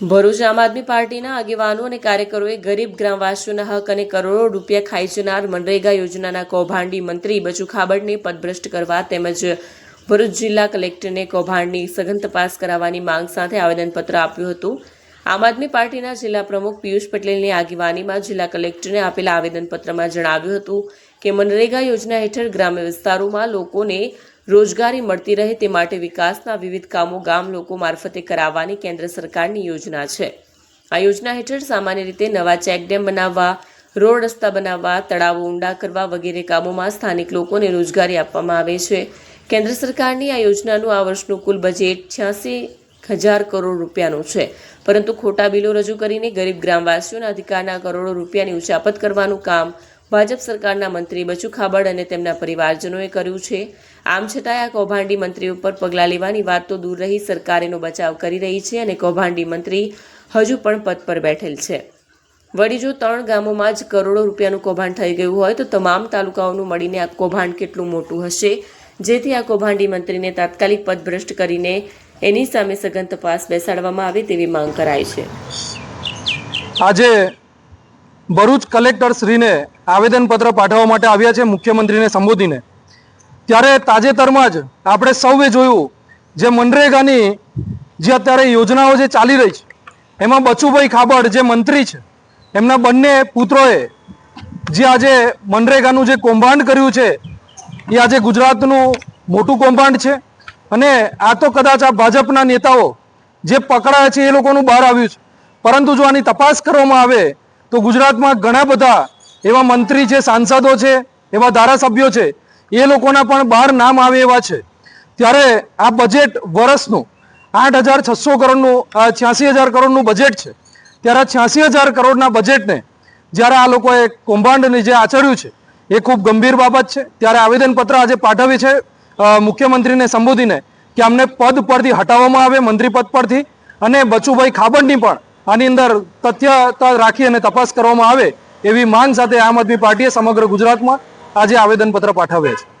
ભરૂચ આમ આદમી પાર્ટીના આગેવાનો અને કાર્યકરોએ ગરીબ ગ્રામવાસીઓના હક અને કરોડો રૂપિયા ખાઈ જનાર મનરેગા યોજનાના કૌભાંડી મંત્રી બચુ ખાબડને પદભ્રષ્ટ કરવા તેમજ ભરૂચ જિલ્લા કલેક્ટરને કૌભાંડની સઘન તપાસ કરાવવાની માંગ સાથે આવેદનપત્ર આપ્યું હતું. આમ આદમી પાર્ટીના જિલ્લા પ્રમુખ પિયુષ પટેલની આગેવાનીમાં જિલ્લા કલેક્ટરને આપેલા આવેદનપત્રમાં જણાવ્યું હતું કે મનરેગા યોજના હેઠળ ગ્રામ્ય વિસ્તારોમાં લોકોને રોજગારી મળતી રહે તે માટે વિકાસના વિવિધ કામો ગામ લોકો મારફતે કરાવવાની કેન્દ્ર સરકારની યોજના છે. આ યોજના હેઠળ સામાન્ય રીતે નવા ચેકડેમ બનાવવા, રોડ રસ્તા બનાવવા, તળાવો ઊંડા કરવા વગેરે કામોમાં સ્થાનિક લોકોને રોજગારી આપવામાં આવે છે. કેન્દ્ર સરકારની આ યોજનાનું આ વર્ષનું કુલ બજેટ છ્યાસી હજાર કરોડ રૂપિયાનું છે. પરંતુ ખોટા બિલો રજૂ કરીને ગરીબ ગ્રામવાસીઓના અધિકારના કરોડો રૂપિયાની ઉચાપત કરવાનું કામ ભાજપ સરકારના મંત્રી બચુ ખાબડ અને તેમના પરિવારજનોએ કર્યું છે. આમ છતાં આ કૌભાંડી મંત્રી ઉપર પગલાં લેવાની વાત તો દૂર રહી સરકાર એનો બચાવ કરી રહી છે અને કૌભાંડી મંત્રી હજુ પણ પદ પર બેઠેલ છે. વળી જો ત્રણ ગામોમાં જ કરોડો રૂપિયાનું કૌભાંડ થઈ ગયું હોય તો તમામ તાલુકાઓનું મળીને આ કૌભાંડ કેટલું મોટું હશે? જેથી આ કૌભાંડી મંત્રીને તાત્કાલિક પદભ્રષ્ટ કરીને એની સામે સઘન તપાસ બેસાડવામાં આવે તેવી માંગ કરાઈ છે. આજે ભરૂચ કલેક્ટર શ્રીને આવેદનપત્ર પાઠવવા માટે આવ્યા છે મુખ્યમંત્રીને સંબોધીને. ત્યારે તાજેતરમાં જ આપણે સૌએ જોયું જે મનરેગાની જે અત્યારે યોજનાઓ જે ચાલી રહી છે, એમાં બચુભાઈ ખાબડ જે મંત્રી છે, એમના બંને પુત્રોએ જે આજે મનરેગાનું જે કૌભાંડ કર્યું છે, એ આજે ગુજરાતનું મોટું કૌભાંડ છે. અને આ તો કદાચ આ ભાજપના નેતાઓ જે પકડાયા છે એ લોકોનું બહાર આવ્યું છે. પરંતુ જો આની તપાસ કરવામાં આવે, તો ગુજરાતમાં ઘણા બધા એવા મંત્રી છે, સાંસદો છે, એવા ધારાસભ્યો છે, એ લોકોના પણ બહાર નામ આવે એવા છે. ત્યારે આ બજેટ વર્ષનું આઠ હજાર છસો કરોડનું છ્યાસી હજાર કરોડનું બજેટ છે. ત્યારે આ છ્યાસી હજાર કરોડના બજેટને જ્યારે આ લોકોએ કૌભાંડને જે આચર્યું છે, એ ખૂબ ગંભીર બાબત છે. ત્યારે આવેદનપત્ર આજે પાઠવી છે. મુખ્યમંત્રીને સંબોધીને કે અમને પદ પરથી હટાવવામાં આવે મંત્રી પદ પરથી. અને બચુભાઈ ખાબડની પણ આની અંદર તથ્યતા રાખી અને તપાસ કરવામાં આવે એવી માંગ સાથે આમ આદમી પાર્ટીએ સમગ્ર ગુજરાતમાં આજે આવેદનપત્ર પાઠવ્યા છે.